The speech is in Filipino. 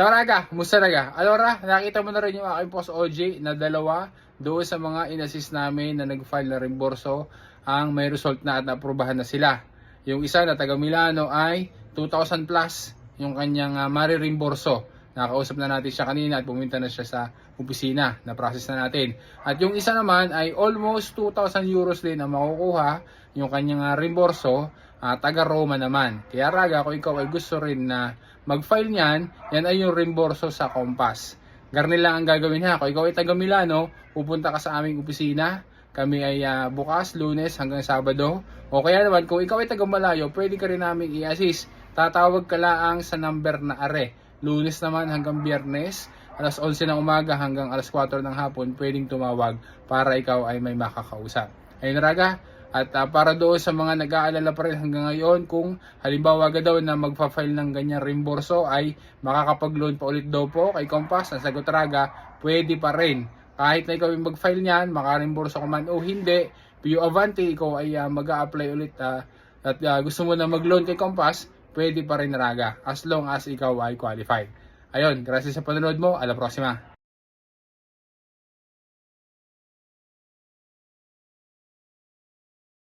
Ciao Raga, kumusta Raga? Alora, nakita mo na rin yung aking post OJ na dalawa doon sa mga inassist namin na nag-file na reimborso ang may result na at naaprubahan na sila. Yung isa na taga Milano ay 2,000 plus yung kanyang uh, marireimborso. Nakausap na natin siya kanina at pumunta na siya sa opisina na process na natin. At yung isa naman ay almost 2,000 euros din ang makukuha yung kanyang uh, reimborso ah, taga Roma naman. Kaya Raga, kung ikaw ay gusto rin na mag-file niyan, yan ay yung reimborso sa Compass. Garnil lang ang gagawin ha. Kung ikaw ay taga Milano, pupunta ka sa aming opisina. Kami ay ah, bukas, lunes hanggang sabado. O kaya naman, kung ikaw ay taga Malayo, pwede ka rin namin i-assist. Tatawag ka lang sa number na are. Lunes naman hanggang biyernes, alas 11 ng umaga hanggang alas 4 ng hapon, pwedeng tumawag para ikaw ay may makakausap. Ayun Raga, at ah, para doon sa mga nag-aalala pa rin hanggang ngayon kung halimbawa ga daw na magfa-file ng ganyan reimborso ay makakapag-loan pa ulit daw po kay Compass na sagot Raga, pwede pa rin. Kahit na ikaw yung mag-file niyan, makareimborso ka man o hindi, Pio Avanti, ikaw ay uh, mag apply ulit ah, at ah, gusto mo na mag-loan kay Compass, pwede pa rin Raga as long as ikaw ay qualified. Ayun, gracias sa panonood mo. A la próxima.